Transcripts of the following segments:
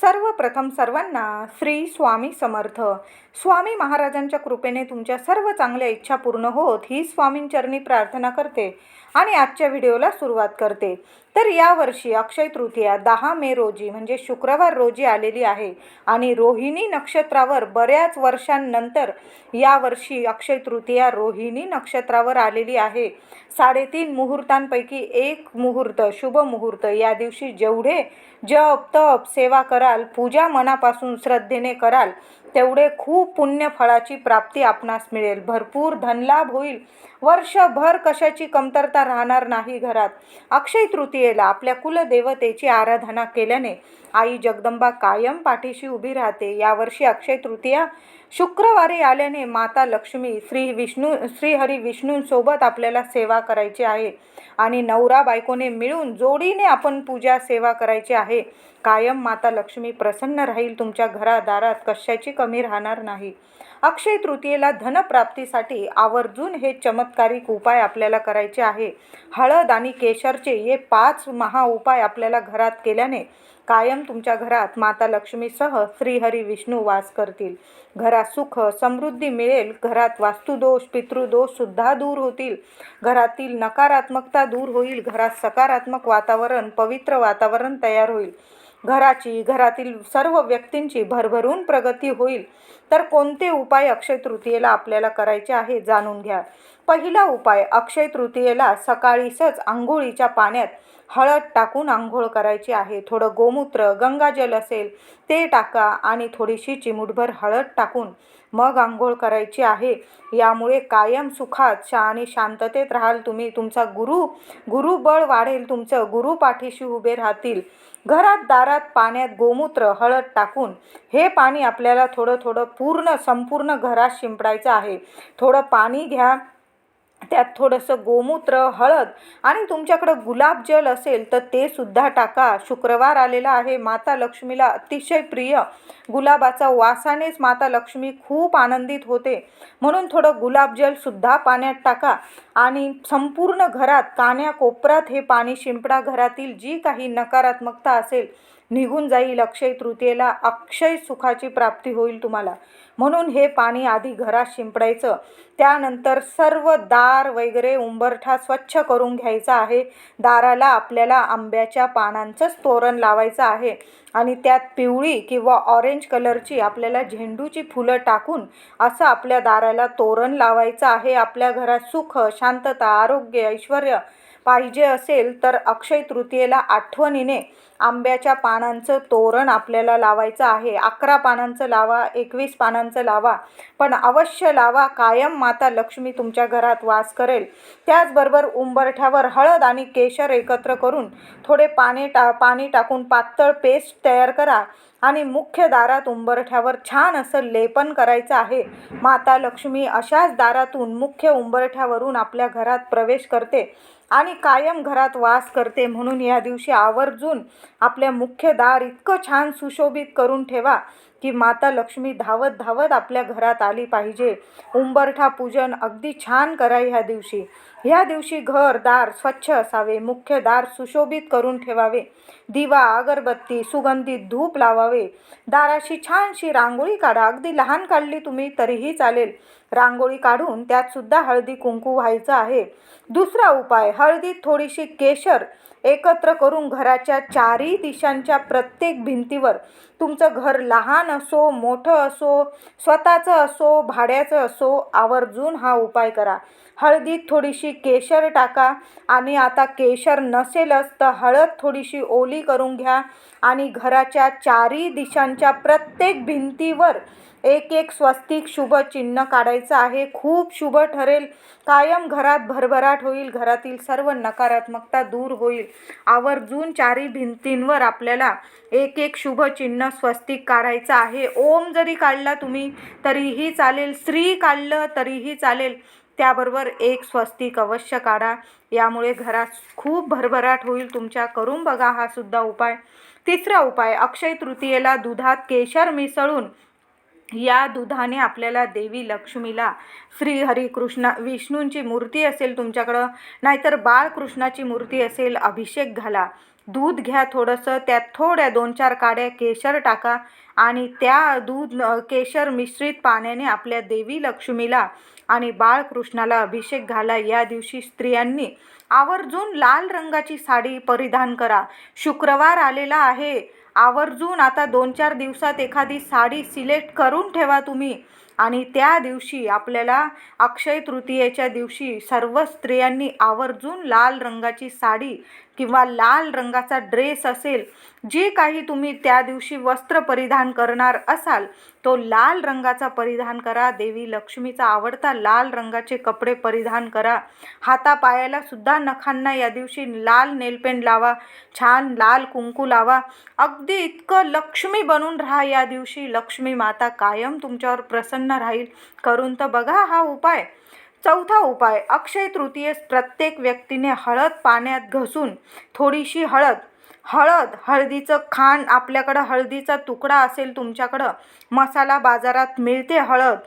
सर्वप्रथम सर्वांना श्री स्वामी समर्थ. स्वामी महाराजांच्या कृपेने तुमच्या सर्व चांगल्या इच्छा पूर्ण होत ही स्वामींचरणी प्रार्थना करते आणि आजच्या व्हिडिओला सुरुवात करते. तर यावर्षी अक्षय तृतीया दहा मे रोजी म्हणजे शुक्रवार रोजी आलेली आहे आणि रोहिणी नक्षत्रावर बऱ्याच वर्षांनंतर यावर्षी अक्षय तृतीया रोहिणी नक्षत्रावर आलेली आहे. साडेतीन मुहूर्तांपैकी एक मुहूर्त शुभ मुहूर्त. या दिवशी जेवढे जप तप सेवा कराल पूजा मनापासून श्रद्धेने कराल तेवढे खूप पुण्य फळाची प्राप्ती आपणास मिळेल. भरपूर धनलाभ होईल. वर्षभर कशाची कमतरता राहणार नाही घरात. अक्षय तृतीयेला आपल्या कुलदेवतेची आराधना केल्याने आई जगदंबा कायम पाठीशी उभी राहते. यावर्षी अक्षय तृतीया शुक्रवारी आल्याने माता लक्ष्मी श्री विष्णू श्रीहरी विष्णूंसोबत आपल्याला सेवा करायची आहे. आणि नवरा बायकोने मिळून जोडीने आपण पूजा सेवा करायची आहे. कायम माता लक्ष्मी प्रसन्न राहील. तुमच्या घरादारात कशाची कमी राहणार नाही. अक्षय तृतीयेला धनप्राप्तीसाठी आवर्जून हे चमत्कारिक उपाय आपल्याला करायचे आहे. हळद आणि केशरचे हे पाच महा उपाय आपल्याला घरात केल्याने कायम तुमच्या घरात माता लक्ष्मीसह श्रीहरी विष्णू वास करतील. घरात सुख समृद्धी मिळेल. घरात वास्तुदोष पितृदोष सुद्धा दूर होतील. घरातील नकारात्मकता दूर होईल. घरात सकारात्मक वातावरण पवित्र वातावरण तयार होईल. घराची घरातील सर्व व्यक्तींची भरभरून प्रगती होईल. तर कोणते उपाय अक्षय तृतीयेला आपल्याला करायचे आहे जाणून घ्या. पहिला उपाय अक्षय तृतीयेला सकाळीसच आंघोळीच्या पाण्यात हळद टाकून आंघोळ करायची आहे. थोडं गोमूत्र गंगाजल असेल ते टाका आणि थोडीशी चिमूटभर हळद टाकून मग आंघोळ करायची आहे. यामुळे कायम सुखात शा आणि शांततेत राहाल तुम्ही. तुमचा गुरु गुरुबळ वाढेल तुमचं. गुरु पाठीशी उभे राहतील. घरात दारात पाण्यात गोमूत्र हळद टाकून हे पाणी आपल्याला थोडं थोडं पूर्ण संपूर्ण घरात शिंपडायचं आहे. थोडं पाणी घ्या. त्यात थोडंसं गोमूत्र हळद आणि तुमच्याकडं गुलाबजल असेल तर ते सुद्धा टाका. शुक्रवार आलेला आहे. माता लक्ष्मीला अतिशय प्रिय. गुलाबाचा वासानेच माता लक्ष्मी खूप आनंदित होते. म्हणून थोडं गुलाबजलसुद्धा पाण्यात टाका. आणि संपूर्ण घरात कान्या कोपरात हे पाणी शिंपडा घरातील जी काही नकारात्मकता असेल निघून जाईल अक्षय तृतीयेला. अक्षय सुखाची प्राप्ती होईल तुम्हाला. म्हणून हे पाणी आधी घरात शिंपडायचं. त्यानंतर सर्व दार वगैरे उंबरठा स्वच्छ करून घ्यायचा आहे. दाराला आपल्याला आंब्याच्या पानांचंच तोरण लावायचं आहे. आणि त्यात पिवळी किंवा ऑरेंज कलरची आपल्याला झेंडूची फुलं टाकून असं आपल्या दाराला तोरण लावायचं आहे. आपल्या घरात सुख शांतता आरोग्य ऐश्वर पाहिजे असेल तर अक्षय तृतीयेला आठवणीने आंब्याच्या पानांचं तोरण आपल्याला लावायचं आहे. अकरा पानांचं लावा एकवीस पानांचं लावा पण अवश्य लावा. कायम माता लक्ष्मी तुमच्या घरात वास करेल. त्याचबरोबर उंबरठ्यावर हळद आणि केशर एकत्र करून थोडे पाणी टा पाणी टाकून पातळ पेस्ट तयार करा आणि मुख्य दारात उंबरठ्यावर छान असं लेपन करायचं आहे. माता लक्ष्मी अशाच दारातून मुख्य उंबरठ्यावरून आपल्या घरात प्रवेश करते. आणि कायम घरात वास करते म्हणून या दिवशी आवर्जून आपल्या मुख्य दार इतकं छान सुशोभित करून ठेवा. की माता लक्ष्मी धावत धावत आपल्या घरात आली पाहिजे. उंबरठा पूजन अगदी छान करा ह्या दिवशी. ह्या दिवशी घर दार स्वच्छ असावे मुख्य दार सुशोभित करून ठेवावे. दिवा अगरबत्ती सुगंधित धूप लावावे. दाराशी छानशी रांगोळी काढा. अगदी लहान काढली तुम्ही तरीही चालेल. रांगोळी काढून त्यातसुद्धा हळदी कुंकू व्हायचं आहे. दुसरा उपाय हळदीत थोडीशी केशर एकत्र करून घराच्या चारही दिशांच्या प्रत्येक भिंतीवर तुमचं घर लहान असो मोठं असो स्वतःचं असो भाड्याचं असो आवर्जून हा उपाय करा. हळदीत थोडीशी केशर टाका आणि आता केशर नसेलच तर हळद थोडीशी ओली करून घ्या आणि घराच्या चारही दिशांच्या प्रत्येक भिंतीवर एक एक स्वस्तिक शुभ चिन्ह काढायचं आहे. खूप शुभ ठरेल. कायम घरात भरभराट होईल. घरातील सर्व नकारात्मकता दूर होईल. आवर्जून चारी भिंतींवर आपल्याला एक एक शुभ चिन्ह स्वस्तिक काढायचं आहे. ओम जरी काढला तुम्ही तरीही चालेल. स्त्री काढलं तरीही चालेल. त्याबरोबर एक स्वस्तिक अवश्य काढा. यामुळे घरात खूप भरभराट होईल. तुमच्या करून बघा हा सुद्धा उपाय. तिसरा उपाय अक्षय तृतीयेला दुधात केशर मिसळून या दुधाने आपल्याला देवी लक्ष्मीला श्री हरिकृष्ण विष्णूंची मूर्ती असेल तुमच्याकडं नाहीतर बाळकृष्णाची मूर्ती असेल अभिषेक घाला. दूध घ्या थोडंसं त्यात थोड्या दोन चार काड्या केशर टाका आणि त्या दूध केशर मिश्रित पाण्याने आपल्या देवी लक्ष्मीला आणि बाळकृष्णाला अभिषेक घाला. या दिवशी स्त्रियांनी आवर्जून लाल रंगाची साडी परिधान करा. शुक्रवार आलेला आहे. आवर्जून आता दोन चार दिवसात एखादी साडी सिलेक्ट करून ठेवा तुम्ही. आणि त्या दिवशी आपल्याला अक्षय तृतीयेच्या दिवशी सर्व स्त्रियांनी आवर्जून लाल रंगाची साडी किंवा लाल रंगाचा ड्रेस असेल जे काही तुम्ही त्या दिवशी वस्त्र परिधान करणार असाल तो लाल रंगाचा परिधान करा. देवी लक्ष्मीचा आवडता लाल रंगाचे कपडे परिधान करा. हातापायाला सुद्धा नखांना या दिवशी लाल नेलपेंट लावा. छान लाल कुंकू लावा. अगदी इतकं लक्ष्मी बनून राहा या दिवशी. लक्ष्मी माता कायम तुमच्यावर प्रसन्न राहील. करून तर बघा हा उपाय. चौथा उपाय अक्षय तृतीयेस प्रत्येक व्यक्तीने हळद पाण्यात घसून थोडीशी हळद. हळद हळदीचं खाण आपल्याकडं हळदीचा तुकडा असेल तुमच्याकडं मसाला बाजारात मिळते हळद.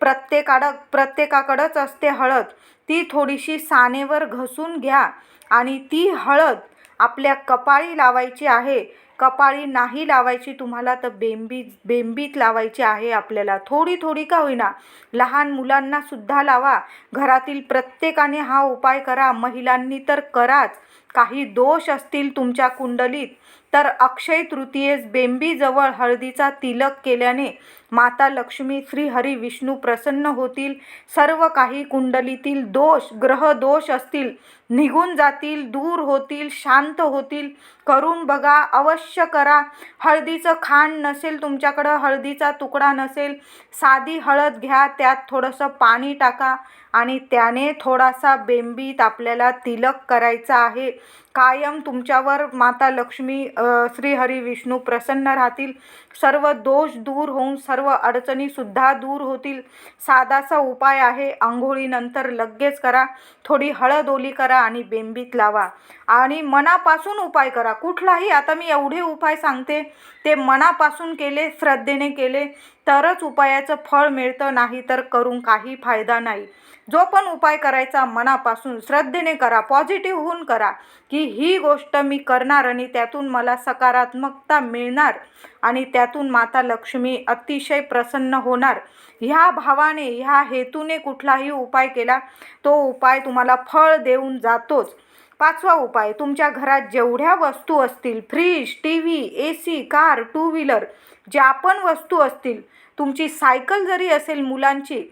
प्रत्येकाडं प्रत्येकाकडंच असते हळद. ती थोडीशी सानेवर घसून घ्या आणि ती हळद आपल्या कपाळी लावायची आहे. कपाळी नाही लावायची तुम्हाला तर बेंबी बेंबीत लावायची आहे आपल्याला. थोडी थोडी का होईना लहान मुलांना सुद्धा लावा. घरातील प्रत्येकाने हा उपाय करा. महिलांनी तर कराच. काही दोष असतील तुमच्या कुंडलीत. तर अक्षय तृतीयेस बेंबीजवळ हळदीचा तिलक केल्याने माता लक्ष्मी श्रीहरी विष्णू प्रसन्न होतील. सर्व काही कुंडलीतील दोष ग्रह दोष असतील. निघून जातील दूर होतील शांत होतील. करून बघा अवश्य करा. हळदीचं खांड नसेल तुमच्याकडं हळदीचा तुकडा नसेल. साधी हळद घ्या त्यात थोडंसं पाणी टाका. आणि त्याने थोडासा बेंबीत आपल्याला तिलक करायचा आहे. कायम तुमच्यावर माता लक्ष्मी अ, श्री हरी विष्णू प्रसन्न राहतील. सर्व दोष दूर होऊन सर्व अडचणीसुद्धा दूर होतील. साधासा उपाय आहे. आंघोळीनंतर लगेच करा. थोडी हळद ओली करा आणि बेंबीत लावा. आणि मनापासून उपाय करा. कुठलाही आता मी एवढे उपाय सांगते. ते मनापासून केले श्रद्धेने केले तरच उपायाचं फळ मिळतं. नाही तर करून काही फायदा नाही. जो पण उपाय करायचा मनापासून श्रद्धेने करा पॉझिटिव्ह होऊन करा की ही गोष्ट मी करणार आणि त्यातून मला सकारात्मकता मिळणार आणि त्यातून माता लक्ष्मी अतिशय प्रसन्न होणार. ह्या भावाने ह्या हेतूने कुठलाही उपाय केला तो उपाय तुम्हाला फळ देऊन जातोच. पाचवा उपाय तुमच्या घरात जेवढ्या वस्तू असतील fridge T V A C car two wheeler ज्या पण वस्तू असतील तुमची सायकल जरी असेल मुलांची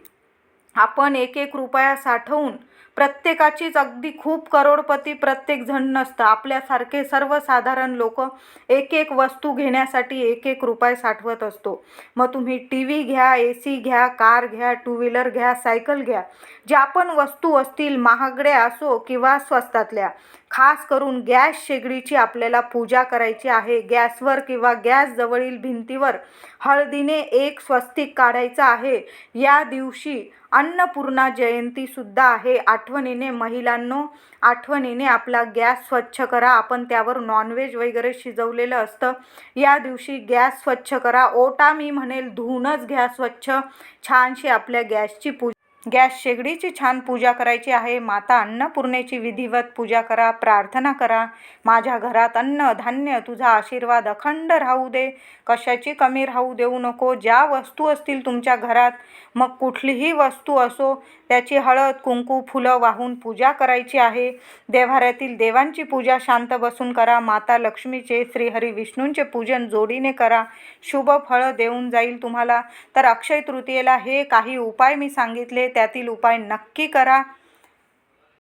आपण एक एक रुपया साठवून प्रत्येकाचीच अगदी खूप करोडपती प्रत्येक जण नसतं. आपल्यासारखे सर्वसाधारण लोक एक एक वस्तू घेण्यासाठी एक एक रुपये साठवत असतो. मग तुम्ही टी व्ही घ्या ए सी घ्या कार घ्या टू व्हीलर घ्या सायकल घ्या. ज्या पण वस्तू असतील महागड्या असो किंवा स्वस्तातल्या खास करून गॅस शेगडीची आपल्याला पूजा करायची आहे. गॅसवर किंवा गॅस जवळील भिंतीवर हळदीने एक स्वस्तिक काढायचं आहे. या दिवशी अन्नपूर्णा जयंतीसुद्धा आहे. आठवणीने महिलांनो आठवणीने आपला गॅस स्वच्छ करा. आपण त्यावर नॉनव्हेज वगैरे शिजवलेलं असतं. या दिवशी गॅस स्वच्छ करा. ओटा मी म्हणेल धुवूनच घ्या स्वच्छ. छानशी आपल्या गॅसची पूजा गॅस शेगडीची छान पूजा करायची आहे. माता अन्नपूर्णेची विधिवत पूजा करा प्रार्थना करा. माझ्या घरात अन्न धान्य तुझा आशीर्वाद अखंड राहू दे. कशाची कमी राहू देऊ नको. ज्या वस्तू असतील तुमच्या घरात मग कुठलीही वस्तू असो त्याची हळद कुंकू फुलं वाहून पूजा करायची आहे. देव्हाऱ्यातील देवांची पूजा शांत बसून करा. माता लक्ष्मीचे श्रीहरी विष्णूंचे पूजन जोडीने करा. शुभ फळं देऊन जाईल तुम्हाला. तर अक्षय तृतीयेला हे काही उपाय मी सांगितले. त्यातील उपाय नक्की करा.